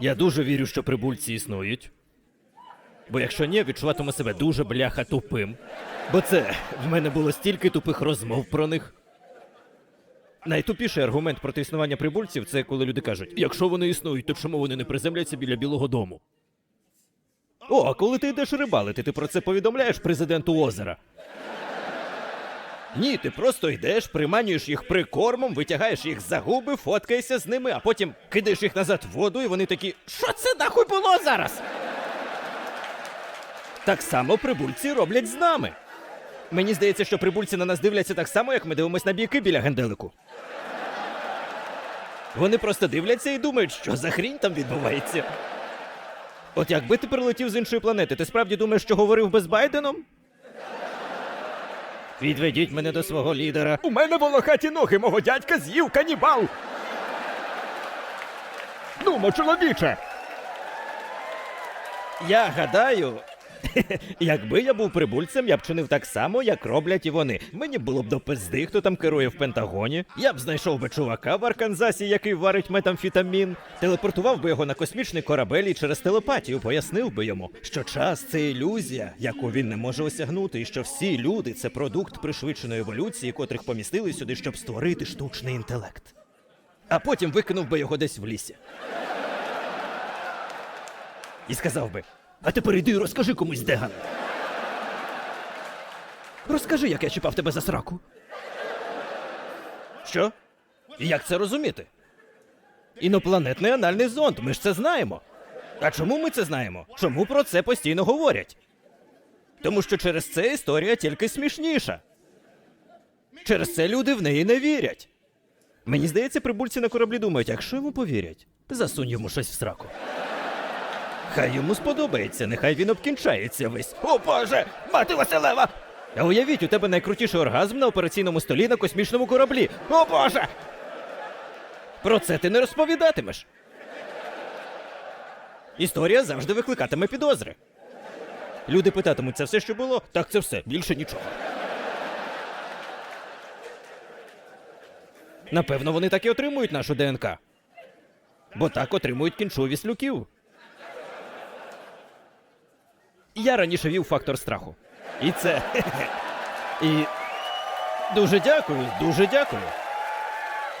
Я дуже вірю, що прибульці існують. Бо якщо ні, відчуватиму себе дуже бляха тупим. Бо це в мене було стільки тупих розмов про них. Найтупіший аргумент проти існування прибульців це коли люди кажуть: якщо вони існують, то чому вони не приземляться біля Білого Дому? О, а коли ти йдеш рибалити, ти про це повідомляєш президенту озера. Ні, ти просто йдеш, приманюєш їх прикормом, витягаєш їх за губи, фоткаєшся з ними, а потім кидаєш їх назад в воду, і вони такі: Що це нахуй було зараз? Так само прибульці роблять з нами. Мені здається, що прибульці на нас дивляться так само, як ми дивимося на бійки біля генделику. Вони просто дивляться і думають, що за хрінь там відбувається. От якби ти прилетів з іншої планети, ти справді думаєш, що говорив би з Байденом? Відведіть мене до свого лідера. У мене волохаті ноги, мого дядька з'їв канібал. Нумо, чоловіче. Я гадаю, якби я був прибульцем, я б чинив так само, як роблять і вони. Мені було б до пизди, хто там керує в Пентагоні. Я б знайшов би чувака в Арканзасі, який варить метамфітамін, телепортував би його на космічний корабель і через телепатію пояснив би йому, що час це ілюзія, яку він не може осягнути, і що всі люди це продукт пришвидшеної еволюції, котрих помістили сюди, щоб створити штучний інтелект. А потім викинув би його десь в лісі. І сказав би: А тепер іди і розкажи комусь Деган. Розкажи, як я чіпав тебе за сраку. Що? Як це розуміти? Інопланетний анальний зонд, ми ж це знаємо. А чому ми це знаємо? Чому про це постійно говорять? Тому що через це історія тільки смішніша. Через це люди в неї не вірять. Мені здається, прибульці на кораблі думають, якщо йому повірять, засунь йому щось в сраку. Хай йому сподобається, нехай він обкінчається весь. О боже, мати Василева! А уявіть, у тебе найкрутіший оргазм на операційному столі на космічному кораблі. О боже! Про це ти не розповідатимеш. Історія завжди викликатиме підозри. Люди питатимуть, це все, що було? Так, це все, більше нічого. Напевно, вони так і отримують нашу ДНК. Бо так отримують кінчу віслюків. Я раніше вів фактор страху. І це. І. Дуже дякую, дуже дякую.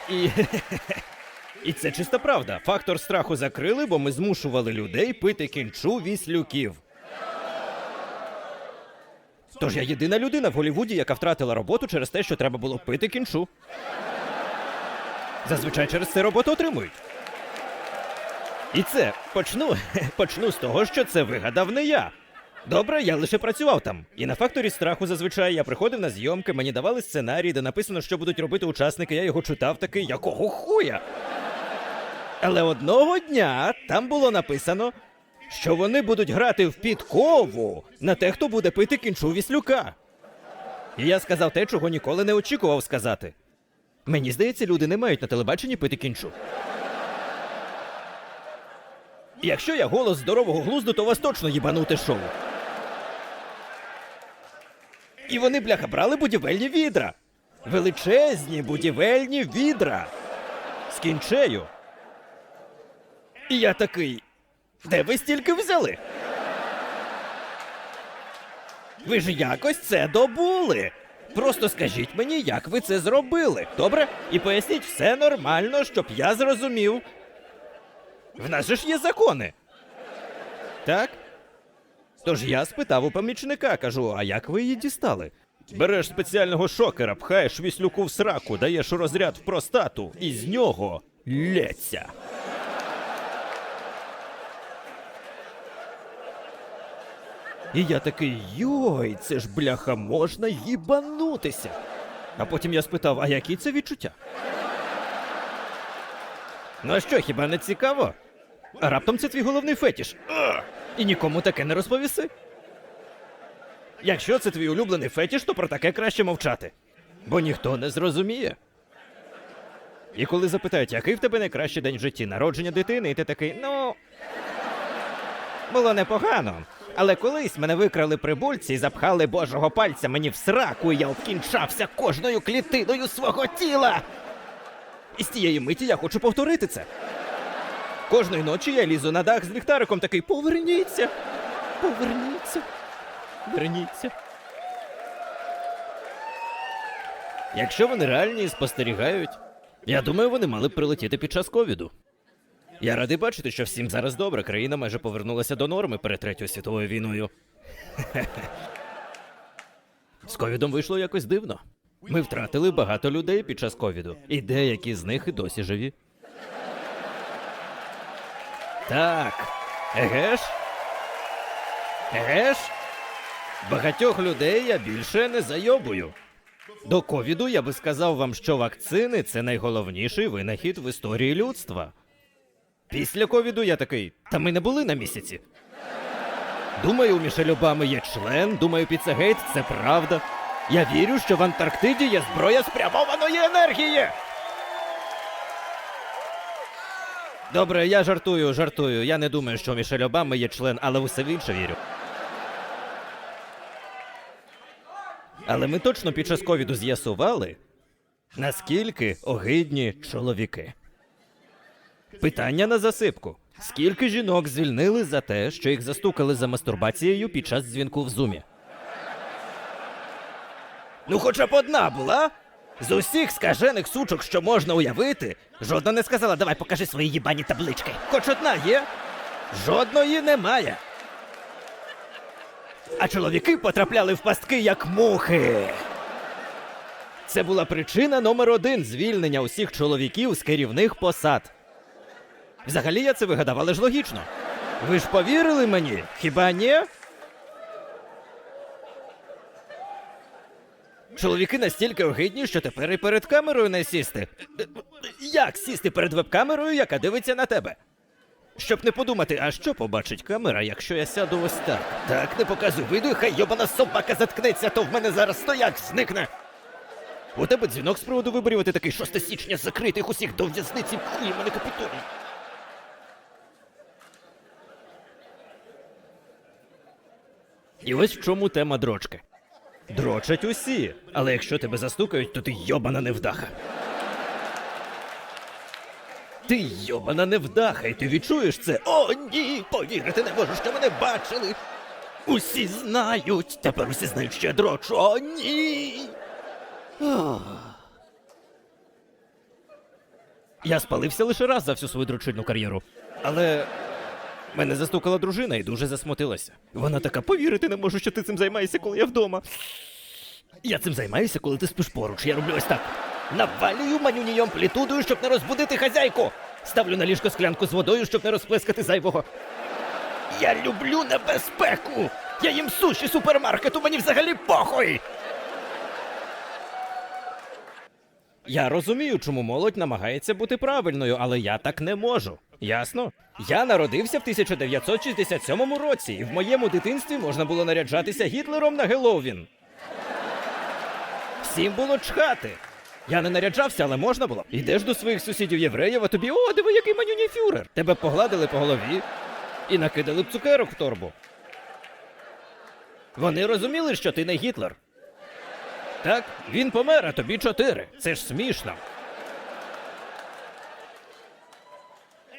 І. І це чиста правда. Фактор страху закрили, бо ми змушували людей пити кінчу віслюків. Тож я єдина людина в Голлівуді, яка втратила роботу через те, що треба було пити кінчу. Зазвичай через це роботу отримують. І це почну, почну з того, що це вигадав не я. Добре, я лише працював там. І на факторі страху зазвичай я приходив на зйомки, мені давали сценарій, де написано, що будуть робити учасники, я його читав такий, якого хуя. Але одного дня там було написано, що вони будуть грати в підкову на те, хто буде пити кінчу віслюка. І я сказав те, чого ніколи не очікував сказати. Мені здається, люди не мають на телебаченні пити кінчу. Якщо я голос здорового глузду, то вас точно їбануте шоу. І вони, бляха, брали будівельні відра. Величезні будівельні відра. З кінчею. І я такий. Де ви стільки взяли? Ви ж якось це добули. Просто скажіть мені, як ви це зробили. Добре? І поясніть все нормально, щоб я зрозумів. В нас же ж є закони. Так? Тож я спитав у помічника, кажу, а як ви її дістали? Береш спеціального шокера, пхаєш віслюку в сраку, даєш розряд в простату, і з нього лється. І я такий, йой, це ж бляха можна їбанутися. А потім я спитав, а які це відчуття? Ну а що, хіба не цікаво? А раптом це твій головний фетіш. Ugh! І нікому таке не розповіси. Якщо це твій улюблений фетіш, то про таке краще мовчати. Бо ніхто не зрозуміє. І коли запитають, який в тебе найкращий день в житті, народження дитини, і ти такий, ну. Було непогано. Але колись мене викрали прибульці і запхали божого пальця мені в сраку, і я обкінчався кожною клітиною свого тіла. І з тієї миті я хочу повторити це. Кожної ночі я лізу на дах з ліхтариком такий поверніться. Поверніться. Верніться. Якщо вони реальні і спостерігають, я думаю, вони мали б прилетіти під час ковіду. Я радий бачити, що всім зараз добре. Країна майже повернулася до норми перед Третьою світовою війною. З ковідом вийшло якось дивно. Ми втратили багато людей під час ковіду, і деякі з них і досі живі. Так. Еге ж? Еге ж? Багатьох людей я більше не зайобую. До ковіду я би сказав вам, що вакцини це найголовніший винахід в історії людства. Після ковіду я такий, та ми не були на місяці. Думаю, у Мішель Обами є член, думаю, Піцегейт це правда. Я вірю, що в Антарктиді є зброя спрямованої енергії. Добре, я жартую, жартую. Я не думаю, що Мішель Обами є член, але усе в інше вірю. Але ми точно під час ковіду з'ясували, наскільки огидні чоловіки. Питання на засипку. Скільки жінок звільнили за те, що їх застукали за мастурбацією під час дзвінку в зумі? Ну, хоча б одна була. З усіх скажених сучок, що можна уявити, жодна не сказала, давай покажи свої їбані таблички. Хоч одна є, жодної немає. А чоловіки потрапляли в пастки як мухи. Це була причина номер один звільнення усіх чоловіків з керівних посад. Взагалі я це вигадав, але ж логічно. Ви ж повірили мені? Хіба ні? Чоловіки настільки огидні, що тепер і перед камерою не сісти. Як сісти перед веб-камерою, яка дивиться на тебе? Щоб не подумати, а що побачить камера, якщо я сяду ось так? Так, не показуй виду, хай йобана собака заткнеться, то в мене зараз стояк зникне. У тебе дзвінок з приводу виборів, ти такий 6 січня закритих усіх до в'язниці, хуй мене капітолій. І ось в чому тема дрочки. Дрочать усі, але якщо тебе застукають, то ти йобана невдаха. Ти йобана невдаха, і ти відчуєш це. О, ні! Повірити не можу, що мене бачили. Усі знають. Тепер усі знають, що я дрочу. О, ні. Я спалився лише раз за всю свою дрочильну кар'єру. Але мене застукала дружина і дуже засмутилася. Вона така, повірити не можу, що ти цим займаєшся, коли я вдома. Я цим займаюся, коли ти спиш поруч. Я роблю ось так. Навалюю манюній амплітудою, щоб не розбудити хазяйку. Ставлю на ліжко склянку з водою, щоб не розплескати зайвого. Я люблю небезпеку. Я їм суші супермаркету, мені взагалі похуй. Я розумію, чому молодь намагається бути правильною, але я так не можу. Ясно? Я народився в 1967 році, і в моєму дитинстві можна було наряджатися Гітлером на Геловін. Всім було чхати. Я не наряджався, але можна було. Йдеш до своїх сусідів євреїв, а тобі о, диви, який манюній фюрер. Тебе погладили по голові і накидали б цукерок в торбу. Вони розуміли, що ти не Гітлер. Так, він помер, а тобі чотири. Це ж смішно.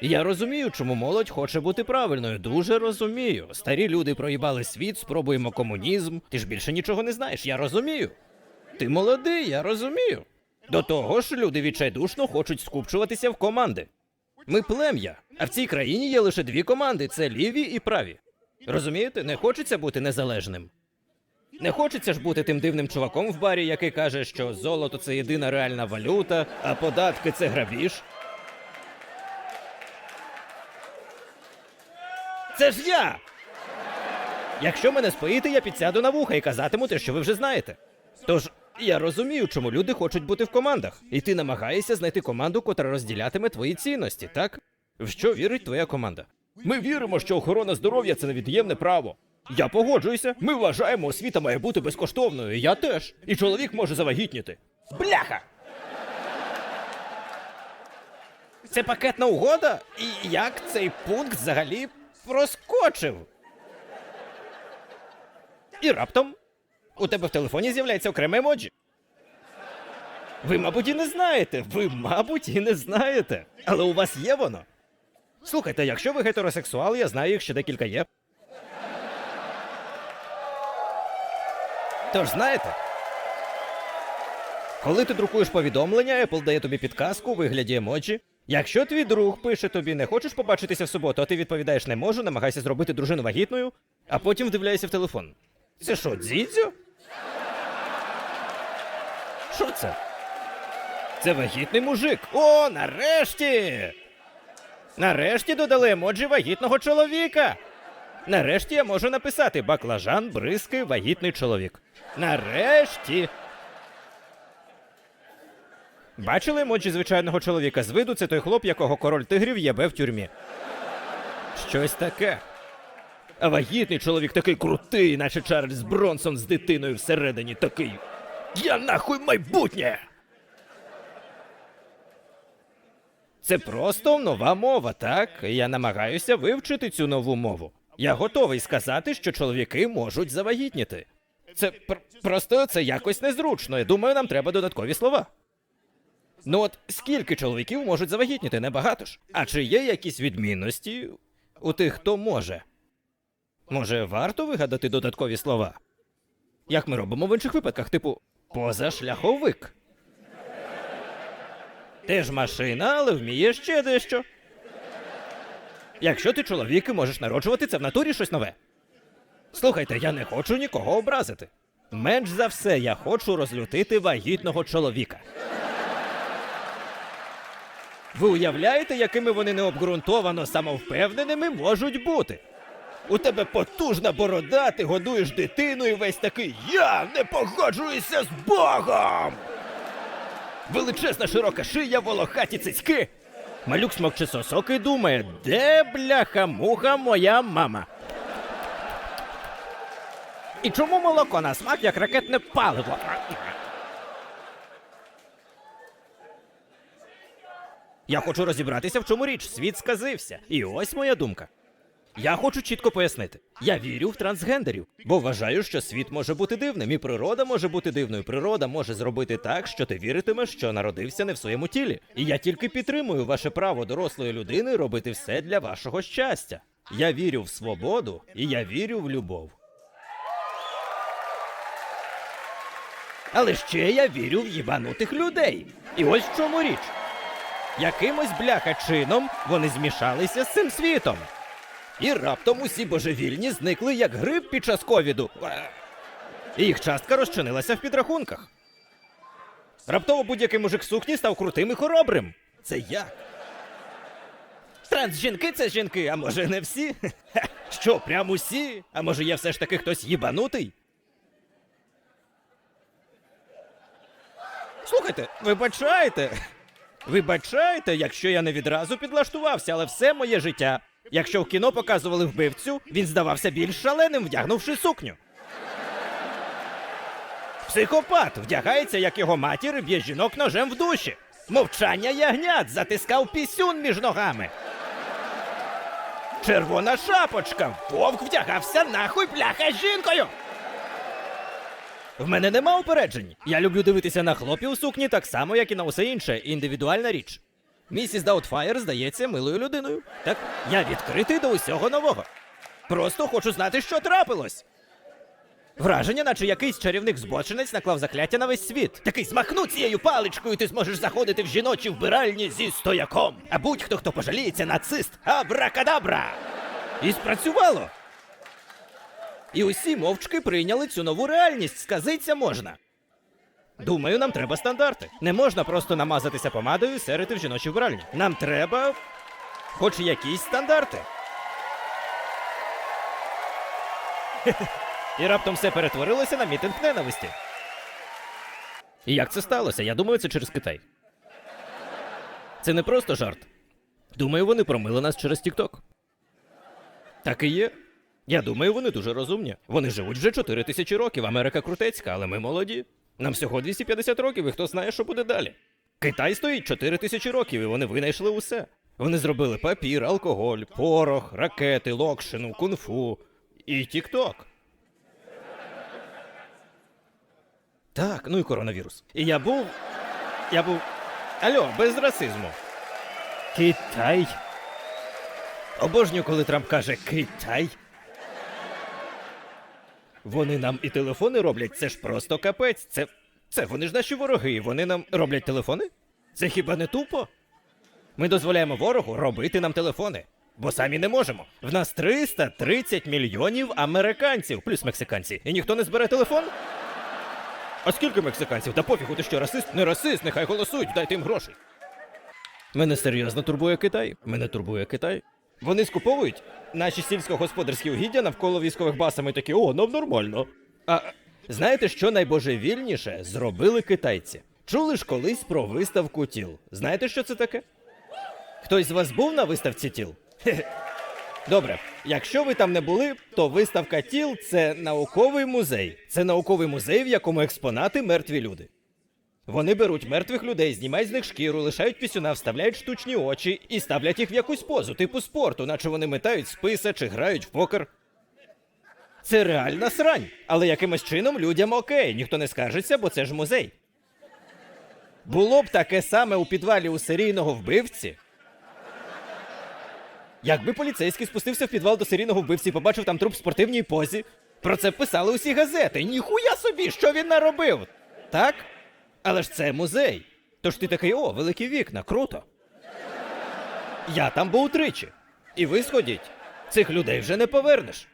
Я розумію, чому молодь хоче бути правильною. Дуже розумію. Старі люди проїбали світ, спробуємо комунізм. Ти ж більше нічого не знаєш. Я розумію. Ти молодий, я розумію. До того ж, люди відчайдушно хочуть скупчуватися в команди. Ми плем'я, а в цій країні є лише дві команди: це ліві і праві. Розумієте, не хочеться бути незалежним. Не хочеться ж бути тим дивним чуваком в барі, який каже, що золото це єдина реальна валюта, а податки це грабіж. Це ж я! Якщо мене споїте, я підсяду на вуха і казатиму те, що ви вже знаєте. Тож я розумію, чому люди хочуть бути в командах, і ти намагаєшся знайти команду, котра розділятиме твої цінності, так? В що вірить твоя команда? Ми віримо, що охорона здоров'я це невід'ємне право. Я погоджуюся. Ми вважаємо, освіта має бути безкоштовною. Я теж. І чоловік може завагітніти. Бляха! Це пакетна угода? І як цей пункт взагалі проскочив? І раптом у тебе в телефоні з'являється окреме емоджі. Ви, мабуть, і не знаєте. Ви, мабуть, і не знаєте. Але у вас є воно. Слухайте, якщо ви гетеросексуал, я знаю, їх ще декілька є. Тож знаєте, коли ти друкуєш повідомлення, Apple дає тобі підказку у вигляді емоджі. Якщо твій друг пише тобі не хочеш побачитися в суботу, а ти відповідаєш не можу, намагайся зробити дружину вагітною, а потім вдивляєшся в телефон. Це що, дзідзьо? Що це? Це вагітний мужик. О, нарешті! Нарешті додали емоджі вагітного чоловіка. Нарешті я можу написати баклажан, бризки, вагітний чоловік. Нарешті. Бачили емоджі звичайного чоловіка з виду, це той хлоп, якого король тигрів єбе в тюрмі. Щось таке. А вагітний чоловік такий крутий, наче Чарльз Бронсон з дитиною всередині такий. Я нахуй майбутнє. Це просто нова мова, так? Я намагаюся вивчити цю нову мову. Я готовий сказати, що чоловіки можуть завагітніти. Це пр- просто це якось незручно. Я думаю, нам треба додаткові слова. Ну от скільки чоловіків можуть завагітніти? Небагато ж. А чи є якісь відмінності у тих, хто може? Може, варто вигадати додаткові слова? Як ми робимо в інших випадках, типу позашляховик. Ти ж машина, але вмієш ще дещо. Якщо ти чоловік і можеш народжувати, це в натурі щось нове. Слухайте, я не хочу нікого образити. Менш за все, я хочу розлютити вагітного чоловіка. Ви уявляєте, якими вони необґрунтовано самовпевненими можуть бути? У тебе потужна борода, ти годуєш дитину і весь такий Я не погоджуюся з Богом. Величезна широка шия, волохаті цицьки. Малюк смокче сосок і думає, де бляха муха моя мама? І чому молоко на смак як ракетне паливо? Я хочу розібратися, в чому річ. Світ сказився. І ось моя думка. Я хочу чітко пояснити. Я вірю в трансгендерів, бо вважаю, що світ може бути дивним, і природа може бути дивною. Природа може зробити так, що ти віритимеш, що народився не в своєму тілі. І я тільки підтримую ваше право дорослої людини робити все для вашого щастя. Я вірю в свободу і я вірю в любов. Але ще я вірю в їбанутих людей. І ось в чому річ. Якимось бляха чином вони змішалися з цим світом. І раптом усі божевільні зникли як гриб під час ковіду. І їх частка розчинилася в підрахунках. Раптово будь-який мужик сукні став крутим і хоробрим. Це як? Трансжінки це жінки, а може не всі? Що, прям усі? А може є все ж таки хтось їбанутий? Слухайте, вибачайте. Вибачайте, якщо я не відразу підлаштувався, але все моє життя. Якщо в кіно показували вбивцю, він здавався більш шаленим, вдягнувши сукню. Психопат вдягається, як його матір, і б'є жінок ножем в душі. Мовчання ягнят затискав пісюн між ногами. Червона шапочка. Вовк вдягався нахуй бляха жінкою. В мене нема упереджень. Я люблю дивитися на хлопів у сукні так само, як і на усе інше. Індивідуальна річ. Місіс Даутфаєр здається милою людиною. Так, я відкритий до усього нового. Просто хочу знати, що трапилось. Враження, наче якийсь чарівник збочинець наклав закляття на весь світ. Такий змахну цією паличкою, ти зможеш заходити в жіночі вбиральні зі стояком. А будь-хто, хто пожаліється, нацист, абракадабра. І спрацювало. І усі мовчки прийняли цю нову реальність. Сказиться можна. Думаю, нам треба стандарти. Не можна просто намазатися помадою і серити в жіночій вбиральні. Нам треба хоч якісь стандарти. І раптом все перетворилося на мітинг ненависті. І як це сталося? Я думаю, це через Китай. Це не просто жарт. Думаю, вони промили нас через Тікток. Так і є. Я думаю, вони дуже розумні. Вони живуть вже 4 тисячі років. Америка крутецька, але ми молоді. Нам всього 250 років, і хто знає, що буде далі. Китай стоїть 4 тисячі років, і вони винайшли усе. Вони зробили папір, алкоголь, порох, ракети, локшину, кунг-фу і тік-ток. Так, ну і коронавірус. І я був. Я був. Алло, без расизму. Китай. Обожнюю, коли Трамп каже Китай. Вони нам і телефони роблять, це ж просто капець. Це, це вони ж наші вороги, вони нам роблять телефони? Це хіба не тупо? Ми дозволяємо ворогу робити нам телефони, бо самі не можемо. В нас 330 мільйонів американців, плюс мексиканці, і ніхто не збере телефон? А скільки мексиканців? Та пофігу, ти що, расист? Не расист, нехай голосують, дайте їм грошей. Мене серйозно турбує Китай. Мене турбує Китай. Вони скуповують наші сільськогосподарські угіддя навколо військових басами такі, о, нам нормально. А знаєте, що найбожевільніше зробили китайці? Чули ж колись про виставку тіл. Знаєте, що це таке? Хтось з вас був на виставці тіл? Добре, якщо ви там не були, то виставка тіл це науковий музей. Це науковий музей, в якому експонати мертві люди. Вони беруть мертвих людей, знімають з них шкіру, лишають пісюна, вставляють штучні очі і ставлять їх в якусь позу, типу спорту, наче вони метають списа чи грають в покер. Це реальна срань, але якимось чином людям окей, ніхто не скаржиться, бо це ж музей. Було б таке саме у підвалі у серійного вбивці. Якби поліцейський спустився в підвал до серійного вбивці і побачив там труп в спортивній позі, про це писали усі газети. Ніхуя собі, що він наробив? Так? Але ж це музей. Тож ти такий, о, великі вікна, круто. Я там був тричі. І ви сходіть. Цих людей вже не повернеш.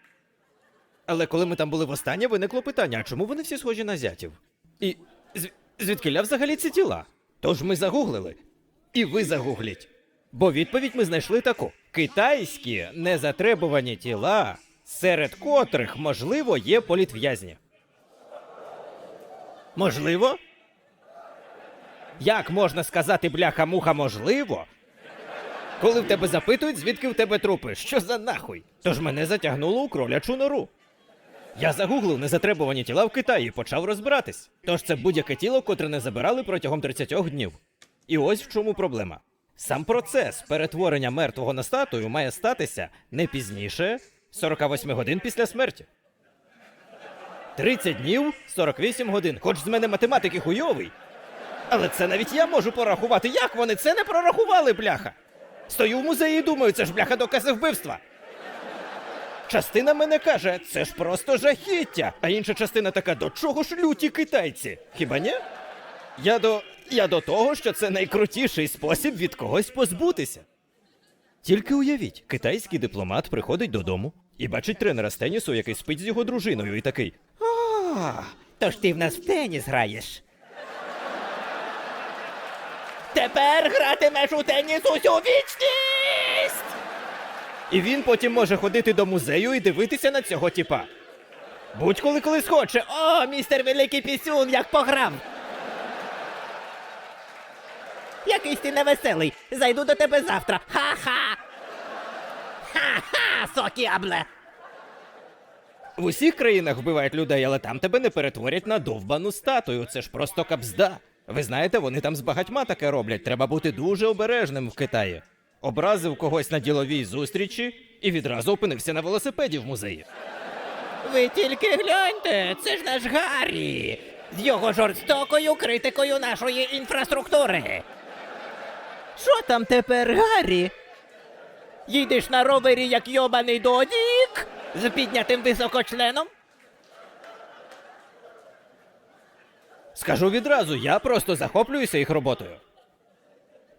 Але коли ми там були востаннє, виникло питання, а чому вони всі схожі на зятів? І зв... звідкиля взагалі ці тіла? Тож ми загуглили. І ви загугліть. Бо відповідь ми знайшли таку: китайські незатребувані тіла, серед котрих, можливо, є політв'язні. Можливо? Як можна сказати бляха-муха можливо? Коли в тебе запитують, звідки в тебе трупи? Що за нахуй? Тож мене затягнуло у кролячу нору. Я загуглив незатребувані тіла в Китаї і почав розбиратись. Тож це будь-яке тіло, котре не забирали протягом 30 днів. І ось в чому проблема. Сам процес перетворення мертвого на статую має статися не пізніше 48 годин після смерті. 30 днів, 48 годин. Хоч з мене математики хуйовий. Але це навіть я можу порахувати. Як вони це не прорахували, бляха? Стою в музеї і думаю, це ж бляха докази вбивства. Частина мене каже, це ж просто жахіття. А інша частина така, до чого ж люті китайці? Хіба ні? Я до. Я до того, що це найкрутіший спосіб від когось позбутися. Тільки уявіть, китайський дипломат приходить додому і бачить тренера з тенісу, який спить з його дружиною, і такий. А, тож ти в нас в теніс граєш. Тепер гратимеш у теніс усю вічність! І він потім може ходити до музею і дивитися на цього тіпа. Будь-коли колись хоче. О, містер Великий Пісюн, як пограв! Якийсь ти невеселий. Зайду до тебе завтра. Ха-ха. Ха-ха, сокіабле. В усіх країнах вбивають людей, але там тебе не перетворять на довбану статую. Це ж просто капзда. Ви знаєте, вони там з багатьма таке роблять. Треба бути дуже обережним в Китаї. Образив когось на діловій зустрічі і відразу опинився на велосипеді в музеї. Ви тільки гляньте, це ж наш Гаррі. З його жорстокою критикою нашої інфраструктури. Що там тепер, Гаррі? Їдеш на ровері, як йобаний додік? З піднятим високочленом? Скажу відразу, я просто захоплююся їх роботою.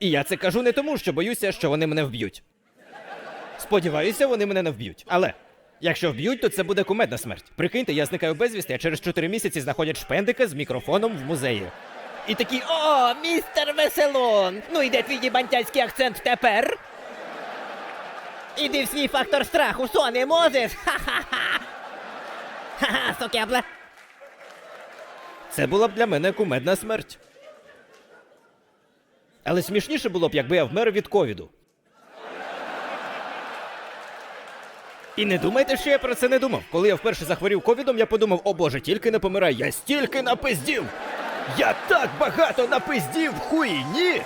І я це кажу не тому, що боюся, що вони мене вб'ють. Сподіваюся, вони мене не вб'ють. Але якщо вб'ють, то це буде кумедна смерть. Прикиньте, я зникаю безвісти, а через 4 місяці знаходять шпендика з мікрофоном в музеї. І такі, о, містер Веселон! Ну йде твій бантяцький акцент тепер. Іди в свій фактор страху, Сони Мозес! Ха-ха-ха! Ха-ха, сокябле! Це була б для мене кумедна смерть. Але смішніше було б, якби я вмер від ковіду. І не думайте, що я про це не думав. Коли я вперше захворів ковідом, я подумав, о боже, тільки не помирай, я стільки напиздів! Я так багато напиздів, хуйні!